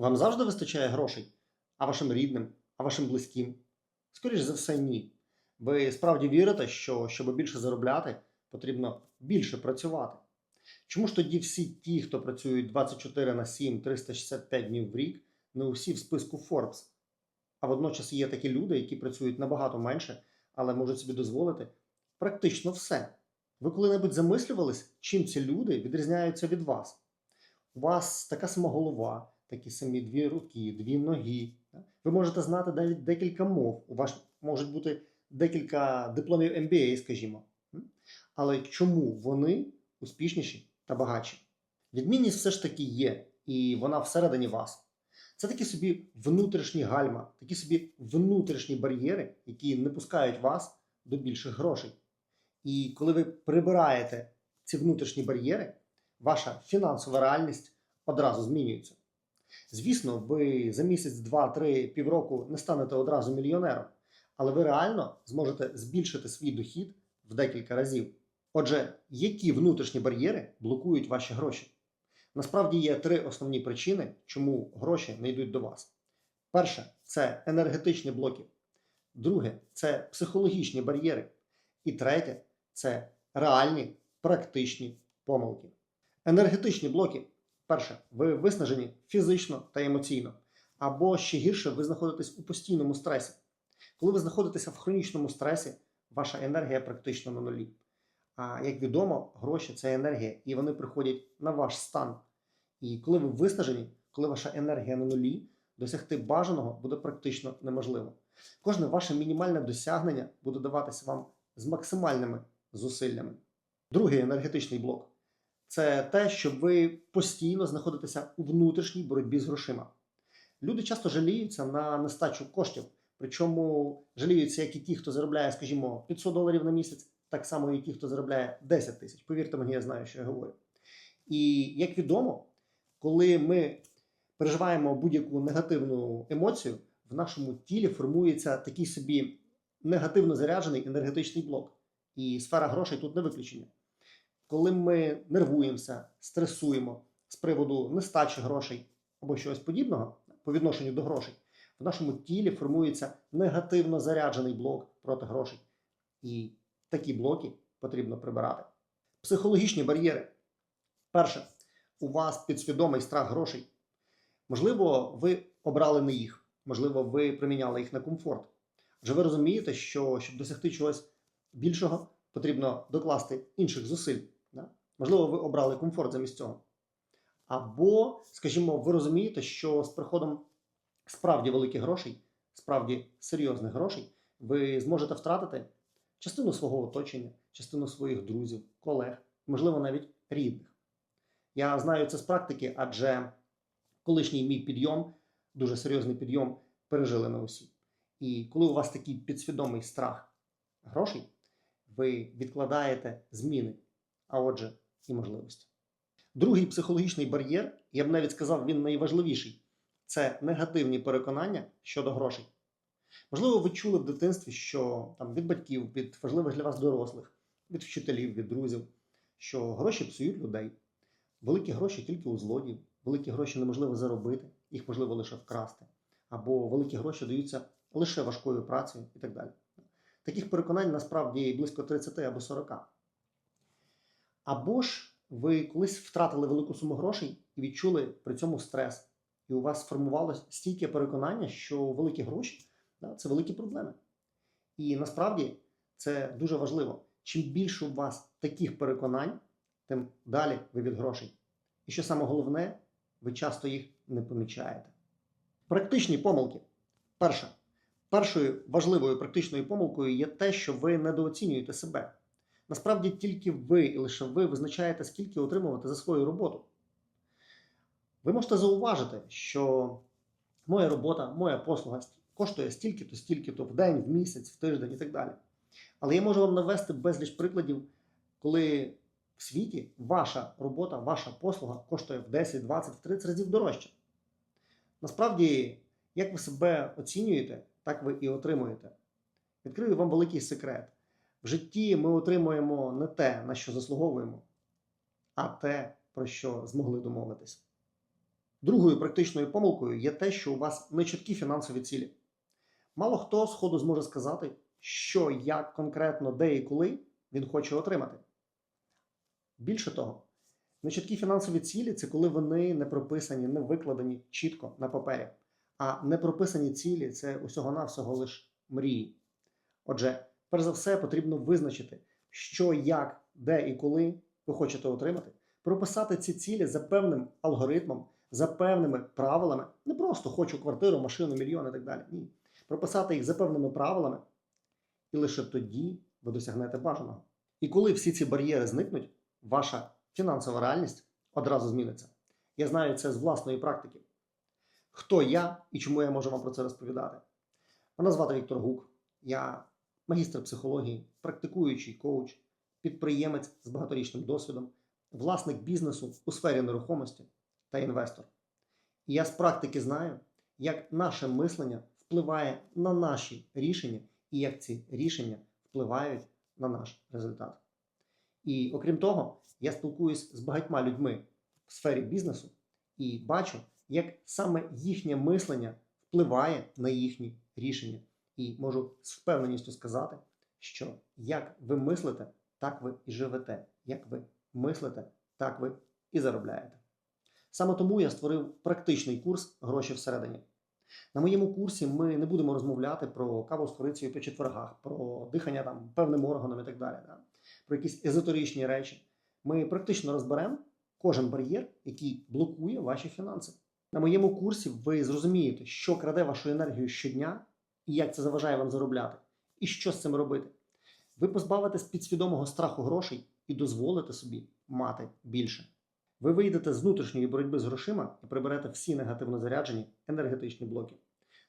Вам завжди вистачає грошей, а вашим рідним, а вашим близьким? Скоріше за все, ні. Ви справді вірите, що щоб більше заробляти, потрібно більше працювати. Чому ж тоді всі ті, хто працюють 24 на 7, 365 днів в рік, не усі в списку Forbes? А водночас є такі люди, які працюють набагато менше, але можуть собі дозволити практично все. Ви коли-небудь замислювались, чим ці люди відрізняються від вас? У вас така сама голова, такі самі дві руки, дві ноги. Ви можете знати навіть декілька мов. У вас можуть бути декілька дипломів MBA, скажімо. Але чому вони успішніші та багатші? Відмінність все ж таки є, і вона всередині вас. Це такі собі внутрішні гальма, такі собі внутрішні бар'єри, які не пускають вас до більших грошей. І коли ви прибираєте ці внутрішні бар'єри, ваша фінансова реальність одразу змінюється. Звісно, ви за місяць, два, три, півроку не станете одразу мільйонером, але ви реально зможете збільшити свій дохід в декілька разів. Отже, які внутрішні бар'єри блокують ваші гроші? Насправді є три основні причини, чому гроші не йдуть до вас. Перше це енергетичні блоки. Друге це психологічні бар'єри. І третє це реальні практичні помилки. Енергетичні блоки. Перше, ви виснажені фізично та емоційно. Або ще гірше, ви знаходитесь у постійному стресі. Коли ви знаходитеся в хронічному стресі, ваша енергія практично на нулі. А як відомо, гроші це енергія, і вони приходять на ваш стан. І коли ви виснажені, коли ваша енергія на нулі, досягти бажаного буде практично неможливо. Кожне ваше мінімальне досягнення буде даватися вам з максимальними зусиллями. Другий енергетичний блок це те, що ви постійно знаходитеся у внутрішній боротьбі з грошима. Люди часто жаліються на нестачу коштів, причому жаліються як і ті, хто заробляє, скажімо, 500 доларів на місяць, так само і ті, хто заробляє 10 тисяч. Повірте мені, я знаю, що я говорю. І як відомо, коли ми переживаємо будь-яку негативну емоцію, в нашому тілі формується такий собі негативно заряджений енергетичний блок. І сфера грошей тут не виключення. Коли ми нервуємося, стресуємо з приводу нестачі грошей або чогось подібного по відношенню до грошей, в нашому тілі формується негативно заряджений блок проти грошей. І такі блоки потрібно прибирати. Психологічні бар'єри. Перше, у вас підсвідомий страх грошей. Можливо, ви обрали не їх, можливо, ви приміняли їх на комфорт. Адже ви розумієте, що щоб досягти чогось більшого, потрібно докласти інших зусиль. Можливо, ви обрали комфорт замість цього. Або, скажімо, ви розумієте, що з приходом справді великих грошей, справді серйозних грошей, ви зможете втратити частину свого оточення, частину своїх друзів, колег, можливо, навіть рідних. Я знаю це з практики, адже колишній мій підйом, дуже серйозний підйом, пережили на усі. І коли у вас такий підсвідомий страх грошей, ви відкладаєте зміни, а отже, і можливості. Другий психологічний бар'єр, я б навіть сказав, він найважливіший це негативні переконання щодо грошей. Можливо, ви чули в дитинстві, що там від батьків, від важливих для вас дорослих, від вчителів, від друзів, що гроші псують людей. Великі гроші тільки у злодіїв, великі гроші неможливо заробити, їх можливо лише вкрасти. Або великі гроші даються лише важкою працею і так далі. Таких переконань насправді близько 30 або 40. Або ж ви колись втратили велику суму грошей і відчули при цьому стрес. І у вас сформувалось стільки переконання, що великі гроші да, це великі проблеми. І насправді це дуже важливо. Чим більше у вас таких переконань, тим далі ви від грошей. І що саме головне, ви часто їх не помічаєте. Практичні помилки. Перше. Першою важливою практичною помилкою є те, що ви недооцінюєте себе. Насправді тільки ви і лише ви визначаєте, скільки отримувати за свою роботу. Ви можете зауважити, що моя робота, моя послуга коштує стільки-то, стільки-то в день, в місяць, в тиждень і так далі. Але я можу вам навести безліч прикладів, коли в світі ваша робота, ваша послуга коштує в 10, 20, в 30 разів дорожче. Насправді, як ви себе оцінюєте, так ви і отримуєте. Відкрию вам великий секрет. В житті ми отримуємо не те, на що заслуговуємо, а те, про що змогли домовитись. Другою практичною помилкою є те, що у вас нечіткі фінансові цілі. Мало хто сходу зможе сказати, що, як конкретно, де і коли він хоче отримати. Більше того, нечіткі фінансові цілі це коли вони не прописані, не викладені чітко на папері. А не прописані цілі це усього-навсього лише мрії. Отже, перш за все, потрібно визначити, що, як, де і коли ви хочете отримати, прописати ці цілі за певним алгоритмом, за певними правилами. Не просто хочу квартиру, машину, мільйон і так далі. Ні. Прописати їх за певними правилами, і лише тоді ви досягнете бажаного. І коли всі ці бар'єри зникнуть, ваша фінансова реальність одразу зміниться. Я знаю це з власної практики. Хто я і чому я можу вам про це розповідати? Мене звати Віктор Гук. Я магістр психології, практикуючий коуч, підприємець з багаторічним досвідом, власник бізнесу у сфері нерухомості та інвестор. І я з практики знаю, як наше мислення впливає на наші рішення і як ці рішення впливають на наш результат. І окрім того, я спілкуюсь з багатьма людьми в сфері бізнесу і бачу, як саме їхнє мислення впливає на їхні рішення. І можу з впевненістю сказати, що як ви мислите, так ви і живете. Як ви мислите, так ви і заробляєте. Саме тому я створив практичний курс Гроші всередині. На моєму курсі ми не будемо розмовляти про каву з корицею по четвергах, про дихання там певним органом і так далі, да? про якісь езотеричні речі. Ми практично розберемо кожен бар'єр, який блокує ваші фінанси. На моєму курсі ви зрозумієте, що краде вашу енергію щодня і як це заважає вам заробляти, і що з цим робити. Ви позбавитесь підсвідомого страху грошей і дозволите собі мати більше. Ви вийдете з внутрішньої боротьби з грошима і приберете всі негативно заряджені енергетичні блоки.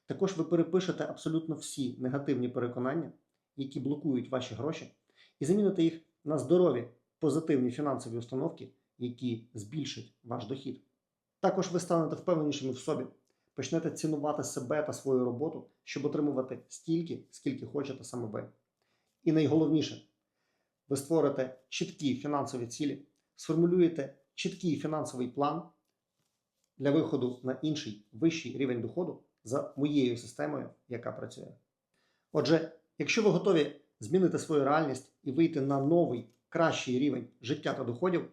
Також ви перепишете абсолютно всі негативні переконання, які блокують ваші гроші, і заміните їх на здорові, позитивні фінансові установки, які збільшать ваш дохід. Також ви станете впевненішими в собі, почнете цінувати себе та свою роботу, щоб отримувати стільки, скільки хочете саме ви. І найголовніше, ви створите чіткі фінансові цілі, сформулюєте чіткий фінансовий план для виходу на інший вищий рівень доходу за моєю системою, яка працює. Отже, якщо ви готові змінити свою реальність і вийти на новий кращий рівень життя та доходів,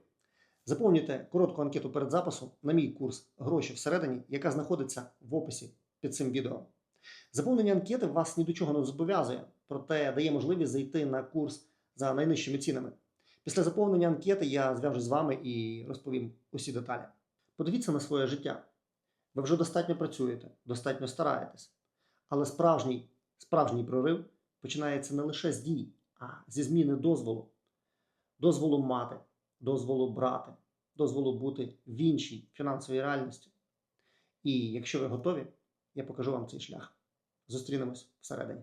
заповнюйте коротку анкету перед записом на мій курс Гроші всередині, яка знаходиться в описі під цим відео. Заповнення анкети вас ні до чого не зобов'язує, проте дає можливість зайти на курс за найнижчими цінами. Після заповнення анкети я зв'яжусь з вами і розповім усі деталі. Подивіться на своє життя. Ви вже достатньо працюєте, достатньо стараєтесь. Але справжній, справжній прорив починається не лише з дій, а зі зміни дозволу. Дозволу мати, дозволу брати, дозволу бути в іншій фінансовій реальності. І якщо ви готові, я покажу вам цей шлях. Зустрінемось всередині.